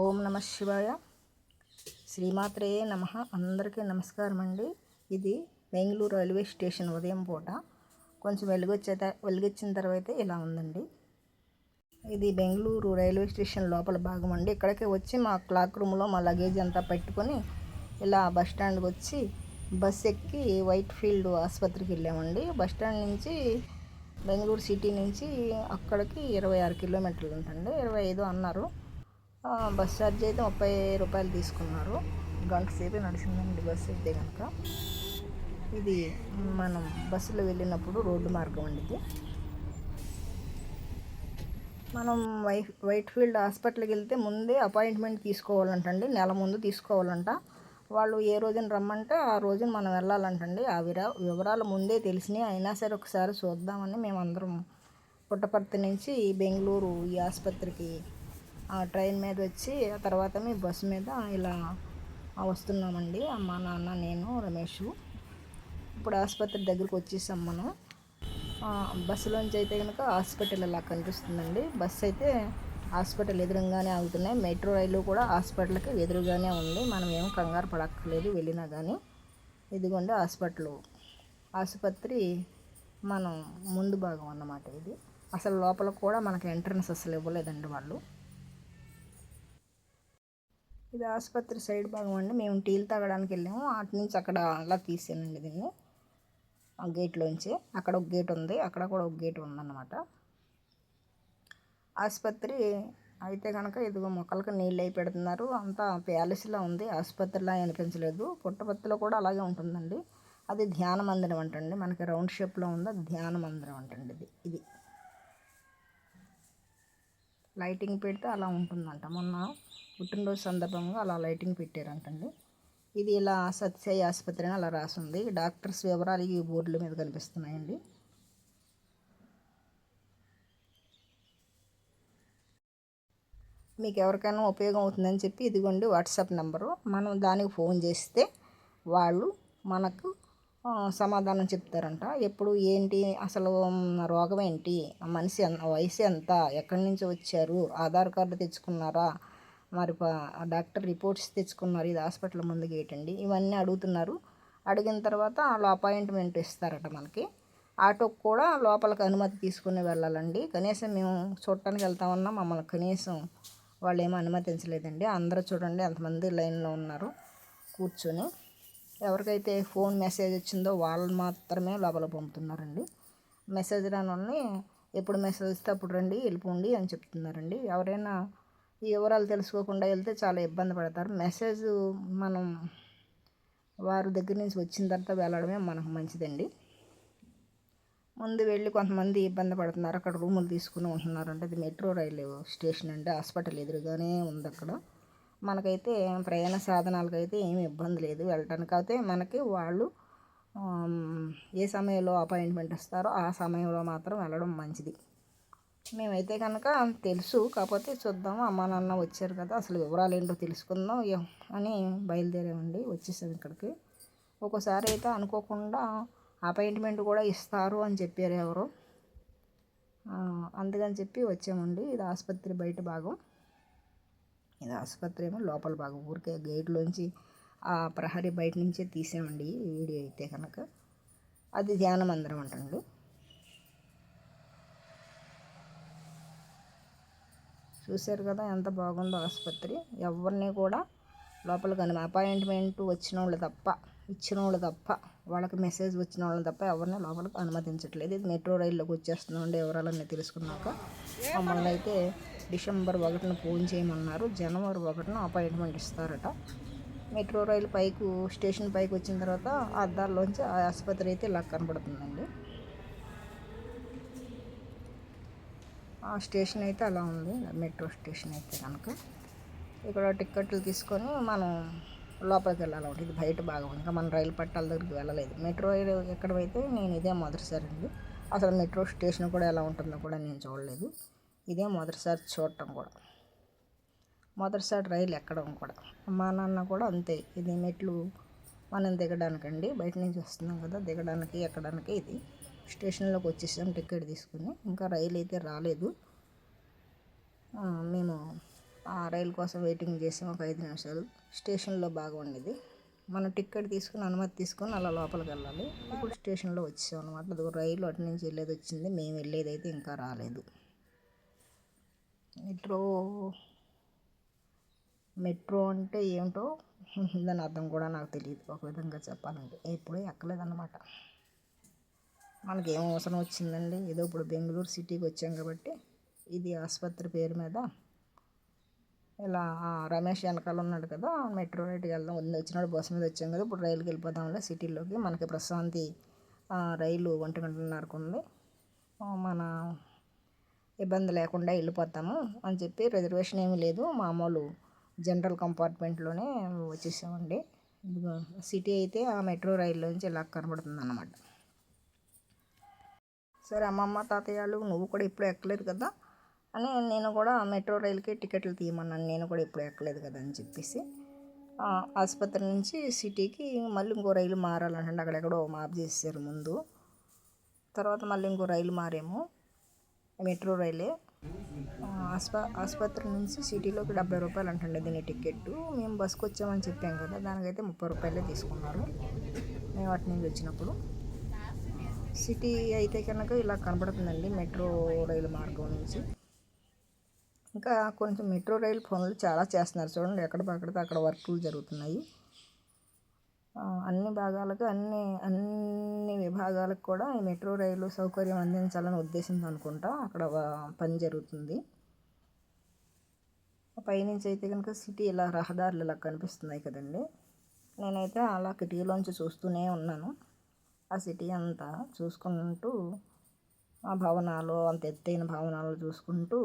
ఓం నమ శివాయ. శ్రీమాత్రే నమ. అందరికీ నమస్కారం అండి. ఇది బెంగళూరు రైల్వే స్టేషన్ ఉదయం పూట. కొంచెం వెలుగొచ్చే వెలుగొచ్చిన తర్వాత ఇలా ఉందండి. ఇది బెంగళూరు రైల్వే స్టేషన్ లోపల భాగం అండి. ఇక్కడికి వచ్చి మా క్లాక్ రూమ్లో మా లగేజ్ అంతా పెట్టుకొని ఇలా బస్ స్టాండ్కి వచ్చి బస్ ఎక్కి వైట్ ఫీల్డ్ ఆసుపత్రికి వెళ్ళామండి. బస్ స్టాండ్ నుంచి బెంగళూరు సిటీ నుంచి అక్కడికి ఇరవై ఆరు కిలోమీటర్లు ఉంటుంది ఇరవై ఐదు అన్నారు. బస్ ఛార్జ్ అయితే ముప్పై రూపాయలు తీసుకున్నారు. గంట సేపు నడిచిందండి బస్సు అయితే కనుక ఇది మనం బస్సులో వెళ్ళినప్పుడు రోడ్డు మార్గం అండి ఇది. మనం వై వైట్ ఫీల్డ్ హాస్పిటల్కి వెళ్తే ముందే అపాయింట్మెంట్ తీసుకోవాలంటండి. నెల ముందు తీసుకోవాలంట. వాళ్ళు ఏ రోజున రమ్మంటే ఆ రోజున మనం వెళ్ళాలంటండి. ఆ విరా వివరాలు ముందే తెలిసినాయి. అయినా సరే ఒకసారి చూద్దామని మేమందరం పుట్టపర్తి నుంచి బెంగళూరు ఈ ఆసుపత్రికి ఆ ట్రైన్ మీద వచ్చి ఆ తర్వాత మీ బస్సు మీద ఇలా వస్తున్నామండి. అమ్మ నాన్న నేను రమేష్. ఇప్పుడు ఆసుపత్రి దగ్గరికి వచ్చేసాం మనం. బస్సులోంచి అయితే కనుక హాస్పిటల్ అలా కనిపిస్తుందండి. బస్సు అయితే హాస్పిటల్ ఎదురుగానే ఆగుతున్నాయి. మెట్రో రైలు కూడా హాస్పిటల్కి ఎదురుగానే ఉంది. మనం ఏం కంగారు పడక్కర్లేదు వెళ్ళినా కానీ ఇదిగోండి హాస్పిటల్. ఆసుపత్రి మనం ముందు భాగం అన్నమాట ఇది. అసలు లోపల కూడా మనకి ఎంట్రన్స్ అసలు ఇవ్వలేదండి వాళ్ళు. ఇది ఆసుపత్రి సైడ్ భాగం అండి మేము టీలు తాగడానికి వెళ్ళాము. అటు నుంచి అక్కడ అలా తీసానండి దీన్ని. ఆ గేట్లోంచి అక్కడ ఒక గేట్ ఉంది. అక్కడ కూడా ఒక గేట్ ఉందన్నమాట. ఆసుపత్రి అయితే కనుక ఇదిగో మొక్కలకు నీళ్ళు అయి పెడుతున్నారు. అంతా ప్యాలెస్లా ఉంది. ఆసుపత్రిలా అనిపించలేదు. పుట్టపత్తిలో కూడా అలాగే ఉంటుందండి. అది ధ్యాన మందిరం అంటండి. మనకి రౌండ్ షేప్లో ఉంది. అది ధ్యాన మందిరం అంటండి ఇది. ఇది. లైటింగ్ పెడితే అలా ఉంటుందంట. మొన్న పుట్టినరోజు సందర్భంగా అలా లైటింగ్ పెట్టారంటండి. ఇది ఇలా సత్యసాయి ఆసుపత్రి అని అలా రాసింది. డాక్టర్స్ వివరాలు ఈ బోర్డుల మీద కనిపిస్తున్నాయండి. మీకు ఎవరికైనా ఉపయోగం అవుతుందని చెప్పి ఇదిగోండి వాట్సాప్ నెంబరు. మనం దానికి ఫోన్ చేస్తే వాళ్ళు మనకు సమాధానం చెప్తారంట. ఎప్పుడు ఏంటి అసలు రోగం ఏంటి మనిషి వయసు ఎంత ఎక్కడి నుంచి వచ్చారు ఆధార్ కార్డు తెచ్చుకున్నారా మరి డాక్టర్ రిపోర్ట్స్ తెచ్చుకున్నారు ఇది హాస్పిటల్ ముందుకు ఏంటండి ఇవన్నీ అడుగుతున్నారు. అడిగిన తర్వాత వాళ్ళు అపాయింట్మెంట్ ఇస్తారట మనకి. ఆటోకి కూడా లోపలికి అనుమతి తీసుకుని వెళ్ళాలండి. కనీసం మేము చూడటానికి వెళ్తామన్నా మమ్మల్ని కనీసం వాళ్ళు ఏమీ అనుమతించలేదండి. అందరూ చూడండి ఎంతమంది లైన్లో ఉన్నారు కూర్చొని. ఎవరికైతే ఫోన్ మెసేజ్ వచ్చిందో వాళ్ళు మాత్రమే లోపల పంపుతున్నారండి. మెసేజ్ రాని వాళ్ళని ఎప్పుడు మెసేజ్ వస్తే అప్పుడు రండి వెళ్ళిపోండి అని చెప్తున్నారండి. ఎవరైనా ఈ వివరాలు తెలుసుకోకుండా వెళ్తే చాలా ఇబ్బంది పడతారు. మెసేజ్ మనం వారి దగ్గర నుంచి వచ్చిన తర్వాత వెళ్ళడమే మనకు మంచిదండి. ముందు వెళ్ళి కొంతమంది ఇబ్బంది పడుతున్నారు. అక్కడ రూములు తీసుకుని ఉంటున్నారు అంటే అది మెట్రో రైలు స్టేషన్ అంటే హాస్పిటల్ ఎదురుగానే ఉంది అక్కడ. మనకైతే ప్రయాణ సాధనాలకైతే ఏమి ఇబ్బంది లేదు వెళ్ళటానికి. అయితే మనకి వాళ్ళు ఏ సమయంలో అపాయింట్మెంట్ ఇస్తారో ఆ సమయంలో మాత్రం వెళ్ళడం మంచిది. మేమైతే కనుక తెలుసు కాకపోతే చూద్దాం. అమ్మ నాన్న వచ్చారు కదా అసలు వివరాలు ఏంటో తెలుసుకుందాం. అని బయలుదేరామండి వచ్చేసాం ఇక్కడికి. ఒక్కోసారి అయితే అనుకోకుండా అపాయింట్మెంట్ కూడా ఇస్తారు అని చెప్పారు ఎవరు. అందుకని చెప్పి వచ్చామండి. ఇది ఆసుపత్రి బయట భాగం. ఇది ఆసుపత్రి ఏమో లోపల బాగా ఊరికే గేట్లోంచి ఆ ప్రహరీ బయట నుంచే తీసామండి వీడియో అయితే కనుక. అది ధ్యాన మందిరం అంటండి. చూశారు కదా ఎంత బాగుందో ఆసుపత్రి. ఎవరిని కూడా లోపలికి అపాయింట్మెంట్ వచ్చిన వాళ్ళు తప్ప ఇచ్చిన వాళ్ళు తప్ప వాళ్ళకి మెసేజ్ వచ్చిన వాళ్ళని తప్ప ఎవరిని లోపలికి అనుమతించట్లేదు. ఇది మెట్రో రైల్లోకి వచ్చేస్తున్నాం ఎవరాలన్నీ తెలుసుకున్నాక. మమ్మల్ని అయితే డిసెంబర్ ఒకటిన ఫోన్ చేయమన్నారు. జనవరి ఒకటిన అపాయింట్మెంట్ ఇస్తారట. మెట్రో రైలు పైకి స్టేషన్ పైకి వచ్చిన తర్వాత అద్దాల్లోంచి ఆసుపత్రి అయితే ఇలా కనబడుతుందండి. ఆ స్టేషన్ అయితే అలా ఉంది. మెట్రో స్టేషన్ అయితే కనుక. ఇక్కడ టిక్కెట్లు తీసుకొని మనం లోపలికి వెళ్ళాలి. ఇది బయట భాగం. ఇంకా మనం రైలు పట్టాల దగ్గరికి వెళ్ళలేదు. మెట్రో ఎక్కడైతే నేను ఇదే మొదటిసారి అండి. అసలు మెట్రో స్టేషన్ కూడా ఎలా ఉంటుందో కూడా నేను చూడలేదు. ఇదే మొదటిసారి చూడటం కూడా. మొదటిసారి రైలు ఎక్కడం కూడా. మా నాన్న కూడా అంతే. ఇది మెట్లు మనం దిగడానికండి. బయట నుంచి వస్తున్నాం కదా దిగడానికి ఎక్కడానికి ఇది. స్టేషన్లోకి వచ్చేసాం టికెట్ తీసుకుని. ఇంకా రైలు అయితే రాలేదు. మేము ఆ రైలు కోసం వెయిటింగ్ చేసాం ఒక ఐదు నిమిషాలు. స్టేషన్లో బాగా ఉండేది మనం టికెట్ తీసుకుని అనుమతి తీసుకొని అలా లోపలికి వెళ్ళాలి. ఇప్పుడు స్టేషన్లో వచ్చాం అనమాట రైలు అటు నుంచి వెళ్ళేది వచ్చింది. మేము వెళ్ళేది అయితే ఇంకా రాలేదు. మెట్రో మెట్రో అంటే ఏమిటో దాని అర్థం కూడా నాకు తెలియదు ఒక విధంగా చెప్పాలంటే. ఎప్పుడూ ఎక్కలేదన్నమాట. మనకి ఏం అవసరం వచ్చిందండి? ఏదో ఇప్పుడు బెంగళూరు సిటీకి వచ్చాం కాబట్టి ఇది ఆసుపత్రి పేరు మీద ఇలా రమేష్ వెనకాల ఉన్నాడు కదా మెట్రో రైట్కి వెళ్దాం. ఉంది వచ్చినాడు బస్సు మీద వచ్చాం కదా ఇప్పుడు రైలుకి వెళ్ళిపోదాంలే సిటీలోకి. మనకి ప్రశాంతి రైలు ఒంటి గంటన్నరకు ఉంది. మన ఇబ్బంది లేకుండా వెళ్ళిపోతాము అని చెప్పి రిజర్వేషన్ ఏమీ లేదు. మామూలు జనరల్ కంపార్ట్మెంట్లోనే వచ్చేసామండి. సిటీ అయితే ఆ మెట్రో రైల్లోంచి ఇలా కనబడుతుంది అన్నమాట సరే అమ్మమ్మ తాతయ్యలు నువ్వు కూడా ఇప్పుడు ఎక్కలేదు కదా అని నేను కూడా మెట్రో రైలుకి టికెట్లు తీయమన్నాను. నేను కూడా ఇప్పుడు ఎక్కలేదు కదా అని చెప్పేసి. ఆసుపత్రి నుంచి సిటీకి మళ్ళీ ఇంకో రైలు మారాలంటే అక్కడెక్కడో మాప్ చేసారు ముందు. తర్వాత మళ్ళీ ఇంకో రైలు మారేమో. మెట్రో రైలే. ఆస్ప ఆసుపత్రి నుంచి సిటీలోకి డెబ్బై రూపాయలు అంటండి దీని టికెట్ మేము బస్కి వచ్చామని చెప్పాం కదా దానికైతే ముప్పై రూపాయలే తీసుకున్నారు. మేము వాటి నుంచి వచ్చినప్పుడు. సిటీ అయితే కనుక ఇలా కనబడుతుందండి మెట్రో రైలు మార్గం నుంచి. ఇంకా కొంచెం మెట్రో రైలు పనులు చాలా చేస్తున్నారు. చూడండి ఎక్కడ పక్కడితే అక్కడ వర్కులు జరుగుతున్నాయి. అన్ని భాగాలకు అన్ని అన్ని విభాగాలకు కూడా ఈ మెట్రో రైలు సౌకర్యం అందించాలని ఉద్దేశంతో అనుకుంటా అక్కడ పని జరుగుతుంది. పైనుంచి అయితే కనుక సిటీ ఇలా రహదారులు ఇలా కనిపిస్తున్నాయి కదండి. నేనైతే అలా కిటికీలోంచి చూస్తూనే ఉన్నాను. ఆ సిటీ అంతా చూసుకుంటూ ఆ భవనాలు అంత ఎత్తైన భవనాలు చూసుకుంటూ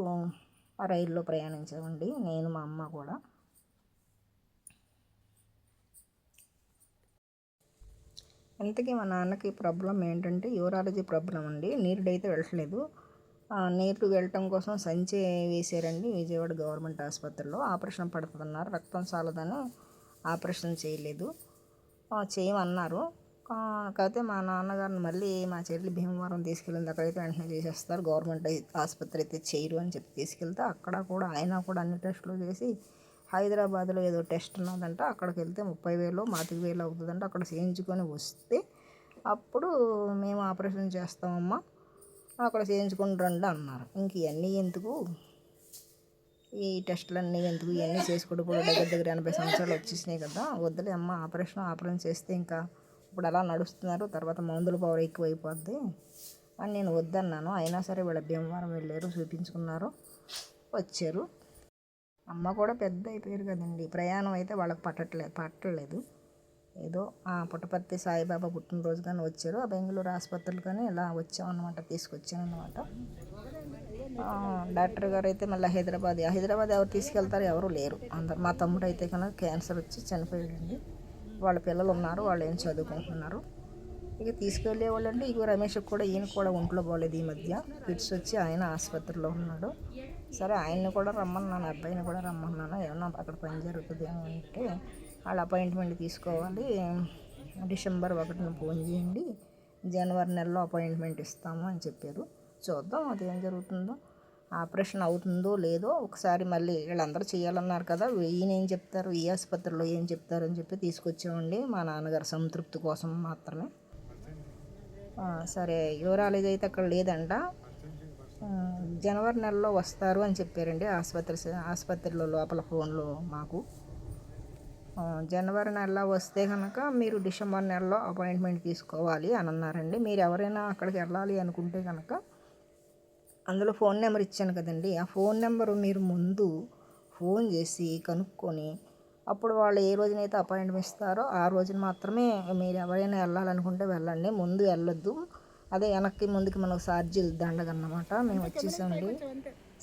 ఆ రైల్లో ప్రయాణించామండి. నేను మా అమ్మ కూడా. ఇంతకీ మా నాన్నకి ప్రాబ్లం ఏంటంటే యూరాలజీ ప్రాబ్లం అండి. నీరుడైతే వెళ్ళట్లేదు. నీరు వెళ్ళటం కోసం సంచి వేసారండి విజయవాడ గవర్నమెంట్ ఆసుపత్రిలో. ఆపరేషన్ పడుతుందన్నారు. రక్తం చాలదని ఆపరేషన్ చేయలేదు. చేయమన్నారు. కాకపోతే మా నాన్నగారిని మళ్ళీ మా చెల్లి భీమవరం తీసుకెళ్ళింది అక్కడైతే వెంటనే చేసేస్తారు. గవర్నమెంట్ ఆసుపత్రి అయితే చేయరు అని చెప్పి తీసుకెళ్తే అక్కడ కూడా ఆయన కూడా అన్ని టెస్టులు చేసి హైదరాబాద్లో ఏదో టెస్ట్ ఉన్నదంట అక్కడికి వెళ్తే ముప్పై వేలు మాతిక వేలు అవుతుందంట అక్కడ చేయించుకొని వస్తే అప్పుడు మేము ఆపరేషన్ చేస్తామమ్మా అక్కడ చేయించుకొని రండి అన్నారు. ఇంక ఇవన్నీ ఎందుకు? ఈ టెస్టులన్నీ ఎందుకు? ఇవన్నీ చేసుకుంటూ కూడా దగ్గర దగ్గర ఎనభై సంవత్సరాలు వచ్చేసినాయి కదా వద్దులే అమ్మ ఆపరేషన్ ఆపరేషన్ చేస్తే ఇంకా ఇప్పుడు అలా నడుస్తున్నారు తర్వాత మందుల పవర్ ఎక్కువ అయిపోద్ది అని నేను వద్దన్నాను. అయినా సరే వీళ్ళ భీమవరం వెళ్ళారు చూపించుకున్నారు వచ్చారు. అమ్మ కూడా పెద్ద అయిపోయారు కదండి. ప్రయాణం అయితే వాళ్ళకి పట్టట్లేదు. పట్టలేదు ఏదో ఆ పుట్టపర్తి సాయిబాబా పుట్టినరోజు కానీ వచ్చారు. ఆ బెంగళూరు ఆసుపత్రులు కానీ ఇలా వచ్చామన్నమాట తీసుకొచ్చానమాట డాక్టర్ గారు అయితే మళ్ళీ హైదరాబాద్ హైదరాబాద్ ఎవరు తీసుకెళ్తారు ఎవరు లేరు. అందరు మా తమ్ముడు అయితే కనుక క్యాన్సర్ వచ్చి చనిపోయాడండి. వాళ్ళ పిల్లలు ఉన్నారు వాళ్ళు ఏం చదువుకుంటున్నారు. ఇక తీసుకెళ్ళే వాళ్ళు అంటే ఇక రమేష్కి కూడా ఈయన కూడా ఒంట్లో పోలేదు ఈ మధ్య. ఫిట్స్ వచ్చి ఆయన ఆసుపత్రిలో ఉన్నాడు. సరే ఆయన్ని కూడా రమ్మన్నాను అబ్బాయిని కూడా రమ్మన్నాను. ఏమన్నా అక్కడ పని జరుగుతుంది అంటే వాళ్ళ అపాయింట్మెంట్ తీసుకోవాలి. డిసెంబర్ ఒకటిని ఫోన్ చేయండి. జనవరి నెలలో అపాయింట్మెంట్ ఇస్తాము అని చెప్పారు. చూద్దాం అది ఏం జరుగుతుందో. ఆపరేషన్ అవుతుందో లేదో ఒకసారి మళ్ళీ వీళ్ళందరూ చేయాలన్నారు కదా ఈయన ఏం చెప్తారు ఈ ఆసుపత్రిలో ఏం చెప్తారు అని చెప్పి తీసుకొచ్చామండి మా నాన్నగారు సంతృప్తి కోసం మాత్రమే. సరే యూరాలజీ అక్కడ లేదంట జనవరి నెలలో వస్తారు అని చెప్పారండి ఆసుపత్రి ఆసుపత్రిలో లోపల ఫోన్లో మాకు. జనవరి నెలలో వస్తే కనుక మీరు డిసెంబర్ నెలలో అపాయింట్మెంట్ తీసుకోవాలి అని అన్నారండి. మీరు ఎవరైనా అక్కడికి వెళ్ళాలి అనుకుంటే కనుక అందులో ఫోన్ నెంబర్ ఇచ్చాను కదండి. ఆ ఫోన్ నెంబరు మీరు ముందు ఫోన్ చేసి కనుక్కొని అప్పుడు వాళ్ళు ఏ రోజునైతే అపాయింట్మెంట్ ఇస్తారో ఆ రోజున మాత్రమే మీరు ఎవరైనా వెళ్ళాలనుకుంటే వెళ్ళండి. ముందు వెళ్ళొద్దు. అదే వెనక్కి ముందుకి మనకు ఛార్జీలు దండగన్నమాట. మేము వచ్చేసామండి.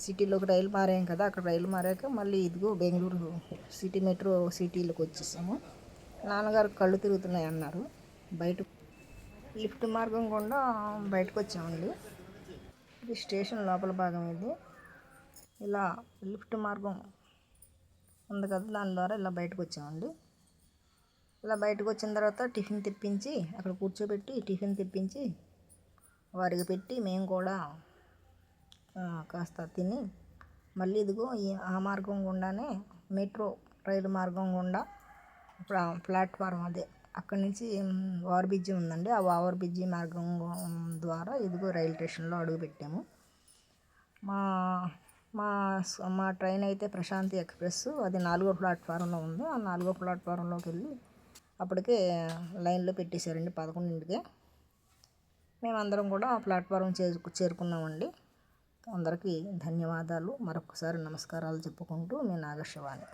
సిటీలోకి రైలు మారాం కదా అక్కడ రైలు మారాక మళ్ళీ ఇదిగో బెంగళూరు సిటీ మెట్రో సిటీలోకి వచ్చేసాము. నాన్నగారు కళ్ళు తిరుగుతున్నాయి అన్నారు. బయట లిఫ్ట్ మార్గం గుండా బయటకు వచ్చామండి. ఇది స్టేషన్ లోపల భాగం ఇది. ఇలా లిఫ్ట్ మార్గం ఉంది కదా దాని ద్వారా ఇలా బయటకు వచ్చామండి. ఇలా బయటకు వచ్చిన తర్వాత టిఫిన్ తెప్పించి అక్కడ కూర్చోబెట్టి టిఫిన్ తెప్పించి వారికి పెట్టి మేము కూడా కాస్త తిని మళ్ళీ ఇదిగో ఈ ఆ మార్గం గుండానే మెట్రో రైలు మార్గం గుండా ప్లాట్ఫారం అదే. అక్కడి నుంచి ఓవర్ బ్రిడ్జి ఉందండి. ఆ ఓవర్ బ్రిడ్జి మార్గం ద్వారా ఇదిగో రైలు స్టేషన్లో అడుగుపెట్టాము మా మా మా ట్రైన్ అయితే ప్రశాంతి ఎక్స్ప్రెస్ అది నాలుగో ప్లాట్ఫారంలో ఉంది. ఆ నాలుగో ప్లాట్ఫారంలోకి వెళ్ళి అప్పటికే లైన్లో పెట్టేశారండి పదకొండింటికే. మేమందరం కూడా ఆ ప్లాట్ఫారం చేరుకు చేరుకున్నామండి. అందరికీ ధన్యవాదాలు. మరొకసారి నమస్కారాలు చెప్పుకుంటూ మీ నాగశివాని.